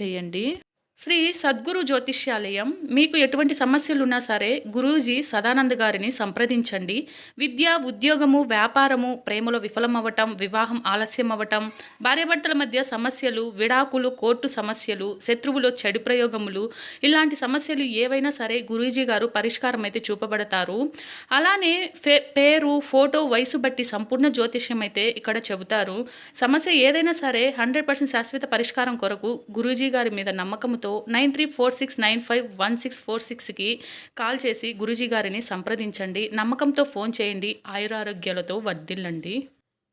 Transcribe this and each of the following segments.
చేయండి. శ్రీ సద్గురు జ్యోతిష్యాలయం మీకు ఎటువంటి సమస్యలున్నా సరే గురూజీ సదానంద్ గారిని సంప్రదించండి. విద్య ఉద్యోగము వ్యాపారము ప్రేమలో విఫలమవ్వటం వివాహం ఆలస్యం అవ్వటం భార్యాభర్తల మధ్య సమస్యలు విడాకులు కోర్టు సమస్యలు శత్రువులు చెడు ప్రయోగములు ఇలాంటి సమస్యలు ఏవైనా సరే గురూజీ గారు పరిష్కారం అయితే చూపబడతారు. అలానే ఫే పేరు ఫోటో వయసు బట్టి సంపూర్ణ జ్యోతిష్యం అయితే ఇక్కడ చెబుతారు. సమస్య ఏదైనా సరే హండ్రెడ్ పర్సెంట్ శాశ్వత పరిష్కారం కొరకు గురూజీ గారి మీద నమ్మకంతో nine three four six nine five one six four సిక్స్కి కాల్ చేసి గురూజీ గారిని సంప్రదించండి. నమ్మకంతో ఫోన్ చేయండి. ఆయురారోగ్యాలతో వర్ధిల్లండి.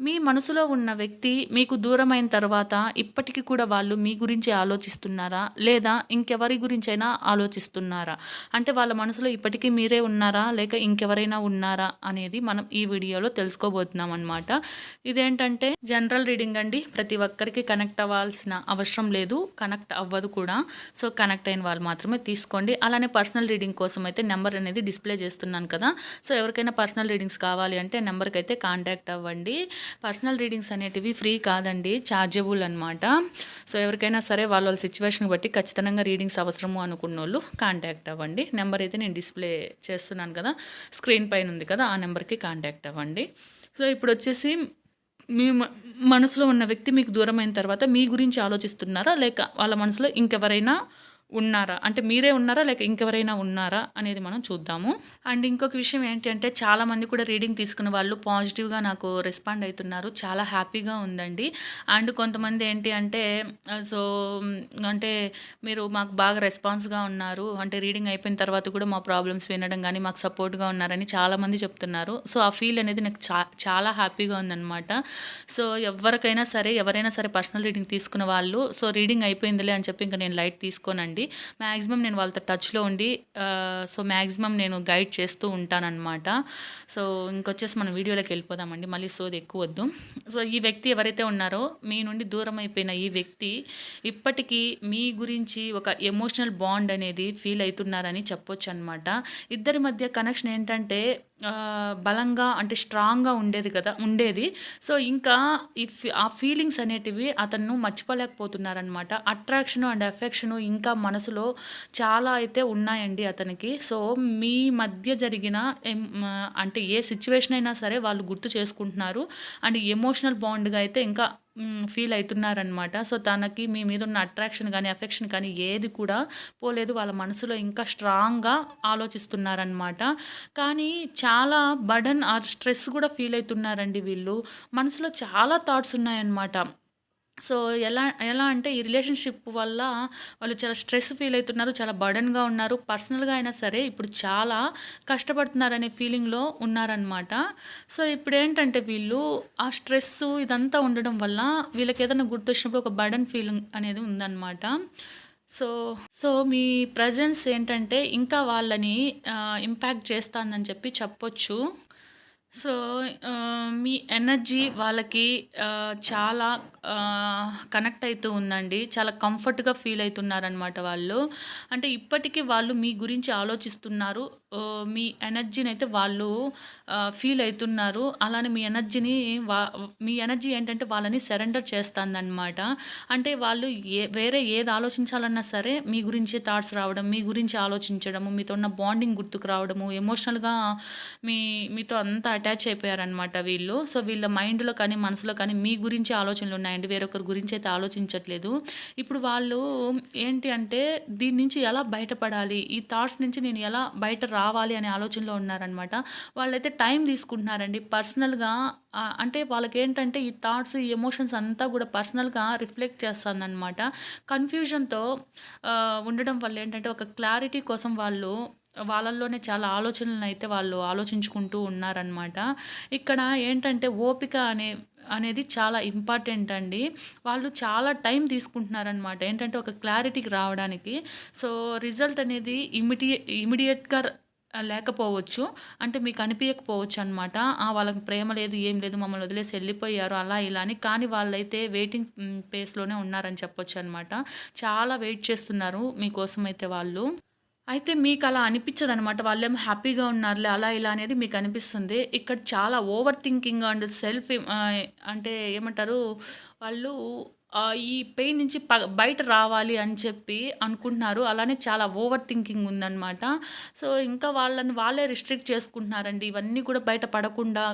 మీ మనసులో ఉన్న వ్యక్తి మీకు దూరమైన తర్వాత ఇప్పటికీ కూడా వాళ్ళు మీ గురించి ఆలోచిస్తున్నారా? లేదా ఇంకెవరి గురించైనా ఆలోచిస్తున్నారా? అంటే వాళ్ళ మనసులో ఇప్పటికీ మీరే ఉన్నారా? లేక ఇంకెవరైనా ఉన్నారా? అనేది మనం ఈ వీడియోలో తెలుసుకోబోతున్నాం అనమాట ఇదేంటంటే జనరల్ రీడింగ్ అండి. ప్రతి ఒక్కరికి కనెక్ట్ అవ్వాల్సిన అవసరం లేదు. కనెక్ట్ అవ్వదు కూడా. సో కనెక్ట్ అయిన వాళ్ళు మాత్రమే తీసుకోండి. అలానే పర్సనల్ రీడింగ్ కోసం అయితే నెంబర్ అనేది డిస్ప్లే చేస్తున్నాను కదా. సో ఎవరికైనా పర్సనల్ రీడింగ్స్ కావాలి అంటే నెంబర్కి అయితే కాంటాక్ట్ అవ్వండి. పర్సనల్ రీడింగ్స్ అనేటివి ఫ్రీ కాదండి ఛార్జబుల్ అనమాట సో ఎవరికైనా సరే వాళ్ళ వాళ్ళ సిచ్యువేషన్ బట్టి ఖచ్చితంగా రీడింగ్స్ అవసరము అనుకున్న వాళ్ళు కాంటాక్ట్ అవ్వండి. నెంబర్ అయితే నేను డిస్ప్లే చేస్తున్నాను కదా స్క్రీన్ పైన ఉంది కదా ఆ నెంబర్కి కాంటాక్ట్ అవ్వండి. సో ఇప్పుడు వచ్చేసి మీ మనసులో ఉన్న వ్యక్తి మీకు దూరమైన తర్వాత మీ గురించి ఆలోచిస్తున్నారా? లేక వాళ్ళ మనసులో ఇంకెవరైనా ఉన్నారా? అంటే మీరే ఉన్నారా? లేక ఇంకెవరైనా ఉన్నారా? అనేది మనం చూద్దాము. అండ్ ఇంకొక విషయం ఏంటంటే చాలామంది కూడా రీడింగ్ తీసుకున్న వాళ్ళు పాజిటివ్గా నాకు రెస్పాండ్ అవుతున్నారు. చాలా హ్యాపీగా ఉందండి. అండ్ కొంతమంది ఏంటి అంటే సో అంటే మీరు మాకు బాగా రెస్పాన్స్గా ఉన్నారు. అంటే రీడింగ్ అయిపోయిన తర్వాత కూడా మా ప్రాబ్లమ్స్ వినడం కానీ మాకు సపోర్ట్గా ఉన్నారని చాలామంది చెప్తున్నారు. సో ఆ ఫీల్ అనేది నాకు చా చాలా హ్యాపీగా ఉందన్నమాట. సో ఎవరికైనా సరే ఎవరైనా సరే పర్సనల్ రీడింగ్ తీసుకున్న వాళ్ళు సో రీడింగ్ అయిపోయిందిలే అని చెప్పి ఇంకా నేను లైట్ తీసుకోనండి. మ్యాక్సిమం నేను వాళ్ళతో టచ్లో ఉండి సో మ్యాక్సిమం నేను గైడ్ చేస్తూ ఉంటానన్నమాట. సో ఇంకొచ్చేసి మనం వీడియోలోకి వెళ్ళిపోదామండి. మళ్ళీ సోది ఎక్కువ వద్దు సో ఈ వ్యక్తి ఎవరైతే ఉన్నారో మీ నుండి దూరం అయిపోయిన ఈ వ్యక్తి ఇప్పటికీ మీ గురించి ఒక ఎమోషనల్ బాండ్ అనేది ఫీల్ అవుతున్నారని చెప్పొచ్చు అనమాట ఇద్దరి మధ్య కనెక్షన్ ఏంటంటే బలంగా అంటే స్ట్రాంగ్గా ఉండేది కదా ఉండేది. సో ఇంకా ఈ ఫీ- ఆ ఫీలింగ్స్ అనేటివి అతను మర్చిపోలేకపోతున్నారనమాట అట్రాక్షన్ అండ్ ఎఫెక్షను ఇంకా మనసులో చాలా అయితే ఉన్నాయండి అతనికి. సో మీ మధ్య జరిగిన అంటే ఏ సిచ్యువేషన్ అయినా సరే వాళ్ళు గుర్తు చేసుకుంటున్నారు. అండ్ ఎమోషనల్ బాండ్గా అయితే ఇంకా ఫీల్ అవుతున్నారనమాట సో తనకి మీ మీద ఉన్న అట్రాక్షన్ కానీ అఫెక్షన్ కానీ ఏది కూడా పోలేదు. వాళ్ళ మనసులో ఇంకా స్ట్రాంగ్గా ఆలోచిస్తున్నారనమాట కానీ చాలా బడన్ ఆర్ స్ట్రెస్ కూడా ఫీల్ అవుతున్నారండి వీళ్ళు. మనసులో చాలా థాట్స్ ఉన్నాయన్నమాట. సో ఎలా ఎలా అంటే ఈ రిలేషన్షిప్ వల్ల వాళ్ళు చాలా స్ట్రెస్ ఫీల్ అవుతున్నారు చాలా బర్డన్గా ఉన్నారు. పర్సనల్గా అయినా సరే ఇప్పుడు చాలా కష్టపడుతున్నారనే ఫీలింగ్లో ఉన్నారనమాట సో ఇప్పుడు ఏంటంటే వీళ్ళు ఆ స్ట్రెస్ ఇదంతా ఉండడం వల్ల వీళ్ళకి ఏదైనా గుర్తొచ్చినప్పుడు ఒక బర్డన్ ఫీలింగ్ అనేది ఉందన్నమాట. సో సో మీ ప్రజెన్స్ ఏంటంటే ఇంకా వాళ్ళని ఇంపాక్ట్ చేస్తానని చెప్పి చెప్పొచ్చు. సో మీ ఎనర్జీ వాళ్ళకి చాలా కనెక్ట్ అవుతూ ఉందండి. చాలా కంఫర్ట్గా ఫీల్ అవుతున్నారనమాట వాళ్ళు. అంటే ఇప్పటికీ వాళ్ళు మీ గురించి ఆలోచిస్తున్నారు. మీ ఎనర్జీని అయితే వాళ్ళు ఫీల్ అవుతున్నారు. అలానే మీ ఎనర్జీని వా మీ ఎనర్జీ ఏంటంటే వాళ్ళని సరెండర్ చేస్తుందన్నమాట. అంటే వాళ్ళు ఏ వేరే ఏది ఆలోచించాలన్నా సరే మీ గురించే థాట్స్ రావడం మీ గురించి ఆలోచించడము మీతో ఉన్న బాండింగ్ గుర్తుకు రావడము ఎమోషనల్గా మీ మీతో అంతా అటాచ్ అయిపోయారనమాట వీళ్ళు. సో వీళ్ళ మైండ్లో కానీ మనసులో కానీ మీ గురించి ఆలోచనలు ఉన్నాయండి. వేరొకరి గురించి అయితే ఆలోచించట్లేదు. ఇప్పుడు వాళ్ళు ఏంటి అంటే దీని నుంచి ఎలా బయటపడాలి? ఈ థాట్స్ నుంచి నేను ఎలా బయట రావాలి అనే ఆలోచనలో ఉన్నారనమాట వాళ్ళైతే టైం తీసుకుంటున్నారండి. పర్సనల్గా అంటే వాళ్ళకి ఏంటంటే ఈ థాట్స్ ఈ ఎమోషన్స్ అంతా కూడా పర్సనల్గా రిఫ్లెక్ట్ చేస్తుందన్నమాట. కన్ఫ్యూజన్తో ఉండడం వల్ల ఏంటంటే ఒక క్లారిటీ కోసం వాళ్ళు వాళ్ళల్లోనే చాలా ఆలోచనలను అయితే వాళ్ళు ఆలోచించుకుంటూ ఉన్నారనమాట ఇక్కడ ఏంటంటే ఓపిక అనే అనేది చాలా ఇంపార్టెంట్ అండి. వాళ్ళు చాలా టైం తీసుకుంటున్నారనమాట ఏంటంటే ఒక క్లారిటీకి రావడానికి. సో రిజల్ట్ అనేది ఇమిడియే ఇమిడియట్గా లేకపోవచ్చు. అంటే మీకు అనిపించకపోవచ్చు అనమాట వాళ్ళకి ప్రేమ లేదు ఏం లేదు మమ్మల్ని వదిలేసి వెళ్ళిపోయారు అలా ఇలా అని. కానీ వాళ్ళైతే వెయిటింగ్ ప్లేస్లోనే ఉన్నారని చెప్పొచ్చు అనమాట చాలా వెయిట్ చేస్తున్నారు మీకోసం అయితే వాళ్ళు. అయితే మీకు అలా అనిపించదు అనమాట వాళ్ళేమో హ్యాపీగా ఉన్నారులే అలా ఇలా అనేది మీకు అనిపిస్తుంది. ఇక్కడ చాలా ఓవర్ థింకింగ్ అండ్ సెల్ఫ్ అంటే ఏమంటారు? వాళ్ళు ఈ పెయిన్ నుంచి ప బయట రావాలి అని చెప్పి అనుకుంటున్నారు. అలానే చాలా ఓవర్ థింకింగ్ ఉందన్నమాట. సో ఇంకా వాళ్ళని వాళ్ళే రిస్ట్రిక్ట్ చేసుకుంటున్నారండి. ఇవన్నీ కూడా బయట పడకుండా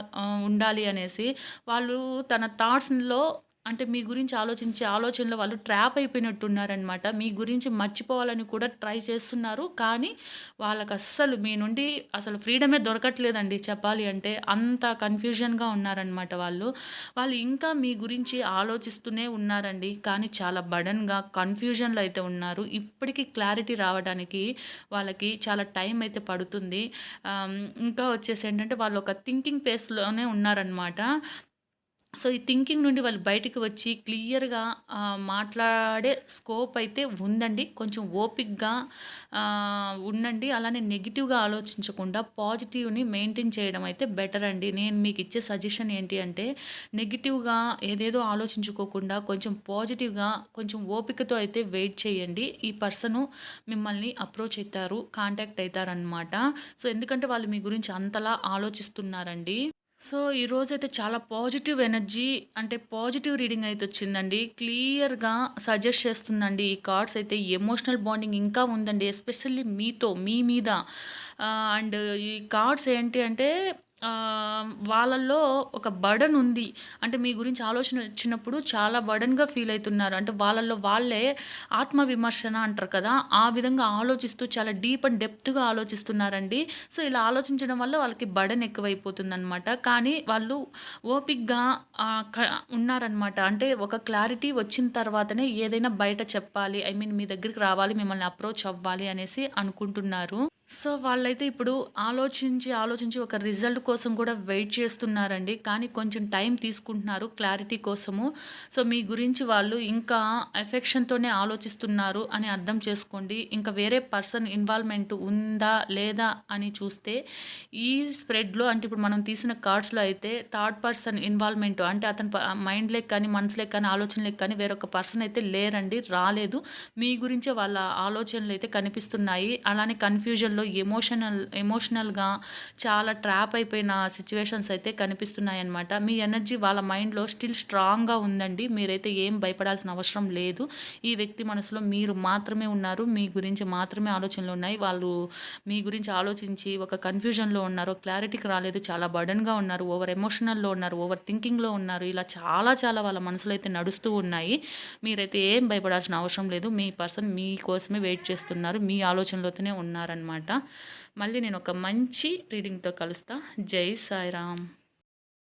ఉండాలి అనేసి. వాళ్ళు తన థాట్స్లో అంటే మీ గురించి ఆలోచించే ఆలోచనలో వాళ్ళు ట్రాప్ అయిపోయినట్టున్నారనమాట మీ గురించి మర్చిపోవాలని కూడా ట్రై చేస్తున్నారు. కానీ వాళ్ళకి అస్సలు మీ నుండి అసలు ఫ్రీడమే దొరకట్లేదండి చెప్పాలి అంటే. అంత కన్ఫ్యూజన్గా ఉన్నారనమాట వాళ్ళు. వాళ్ళు ఇంకా మీ గురించి ఆలోచిస్తూనే ఉన్నారండి. కానీ చాలా బడన్గా కన్ఫ్యూజన్లో అయితే ఉన్నారు. ఇప్పటికీ క్లారిటీ రావడానికి వాళ్ళకి చాలా టైం అయితే పడుతుంది. ఇంకా వచ్చేసి ఏంటంటే వాళ్ళు ఒక థింకింగ్ పేస్లోనే ఉన్నారనమాట సో ఈ థింకింగ్ నుండి వాళ్ళు బయటికి వచ్చి క్లియర్‌గా మాట్లాడే స్కోప్ అయితే ఉందండి. కొంచెం ఓపిక్‌గా ఉండండి. అలానే నెగిటివ్‌గా ఆలోచించకుండా పాజిటివ్‌ని మెయింటైన్ చేయడం అయితే బెటర్ అండి. నేను మీకు ఇచ్చే సజెషన్ ఏంటి అంటే నెగిటివ్‌గా ఏదేదో ఆలోచించుకోకుండా కొంచెం పాజిటివ్‌గా కొంచెం ఓపికతో అయితే వెయిట్ చేయండి. ఈ పర్సను మిమ్మల్ని అప్రోచ్ అవుతారు. కాంటాక్ట్ అవుతారనమాట. సో, ఎందుకంటే వాళ్ళు మీ గురించి అంతలా ఆలోచిస్తున్నారండి. సో, ఈరోజైతే చాలా పాజిటివ్ ఎనర్జీ అంటే పాజిటివ్ రీడింగ్ అయితే వచ్చిందండి. క్లియర్‌గా సజెస్ట్ చేస్తుందండి. ఈ కార్డ్స్ అయితే ఎమోషనల్ బాండింగ్ ఇంకా ఉందండి. ఎస్పెషల్లీ మీతో, మీ మీద. అండ్ ఈ కార్డ్స్ ఏంటి అంటే వాళ్ళల్లో ఒక బర్డన్ ఉంది. అంటే మీ గురించి ఆలోచన వచ్చినప్పుడు చాలా బర్డన్‌గా ఫీల్ అవుతున్నారు. అంటే వాళ్ళల్లో వాళ్ళే ఆత్మ విమర్శన అంటారు కదా! ఆ విధంగా ఆలోచిస్తూ చాలా డీప్ అండ్ డెప్త్‌గా ఆలోచిస్తున్నారండి. సో, ఇలా ఆలోచించడం వల్ల వాళ్ళకి బర్డన్ ఎక్కువైపోతుందనమాట. కానీ వాళ్ళు ఓపిక్గా క ఉన్నారనమాట. అంటే ఒక క్లారిటీ వచ్చిన తర్వాతనే ఏదైనా బయట చెప్పాలి. ఐ మీన్ మీ దగ్గరికి రావాలి, మిమ్మల్ని అప్రోచ్ అవ్వాలి అనేసి అనుకుంటున్నారు. సో, వాళ్ళైతే ఇప్పుడు ఆలోచించి, ఆలోచించి ఒక రిజల్ట్ కోసం కూడా వెయిట్ చేస్తున్నారండి. కానీ కొంచెం టైం తీసుకుంటున్నారు క్లారిటీ కోసము. సో, మీ గురించి వాళ్ళు ఇంకా ఎఫెక్షన్‌తోనే ఆలోచిస్తున్నారు అని అర్థం చేసుకోండి. ఇంకా వేరే పర్సన్ ఇన్వాల్వ్‌మెంట్ ఉందా? లేదా? అని చూస్తే ఈ స్ప్రెడ్‌లో అంటే ఇప్పుడు మనం తీసిన కార్డ్స్‌లో అయితే థర్డ్ పర్సన్ ఇన్వాల్వ్‌మెంట్ అంటే అతని ప కానీ, మనసులే కానీ, ఆలోచనలే కానీ వేరొక పర్సన్ అయితే లేరండి. రాలేదు. మీ గురించే వాళ్ళ ఆలోచనలు అయితే కనిపిస్తున్నాయి. అలానే కన్‌ఫ్యూజన్ సిచ్యువేషన్లో ఎమోషనల్ ఎమోషనల్‌గా చాలా ట్రాప్ అయిపోయిన సిచ్యువేషన్స్ అయితే కనిపిస్తున్నాయన్నమాట. మీ ఎనర్జీ వాళ్ళ మైండ్‌లో స్టిల్ స్ట్రాంగ్‌గా ఉందండి. మీరైతే ఏం భయపడాల్సిన అవసరం లేదు. ఈ వ్యక్తి మనసులో మీరు మాత్రమే ఉన్నారు. మీ గురించి మాత్రమే ఆలోచనలు ఉన్నాయి. వాళ్ళు మీ గురించి ఆలోచించి ఒక కన్‌ఫ్యూజన్‌లో ఉన్నారు. క్లారిటీకి రాలేదు. చాలా బర్డన్గా ఉన్నారు. ఓవర్ ఎమోషనల్‌లో ఉన్నారు. ఓవర్ థింకింగ్‌లో ఉన్నారు. ఇలా చాలా చాలా వాళ్ళ మనసులో అయితే నడుస్తూ ఉన్నాయి. మీరైతే ఏం భయపడాల్సిన అవసరం లేదు. మీ పర్సన్ మీకోసమే వెయిట్ చేస్తున్నారు. మీ ఆలోచనలతోనే ఉన్నారనమాట. మళ్ళీ నేను ఒక మంచి రీడింగ్తో కలుస్తా. జై సాయిరామ్.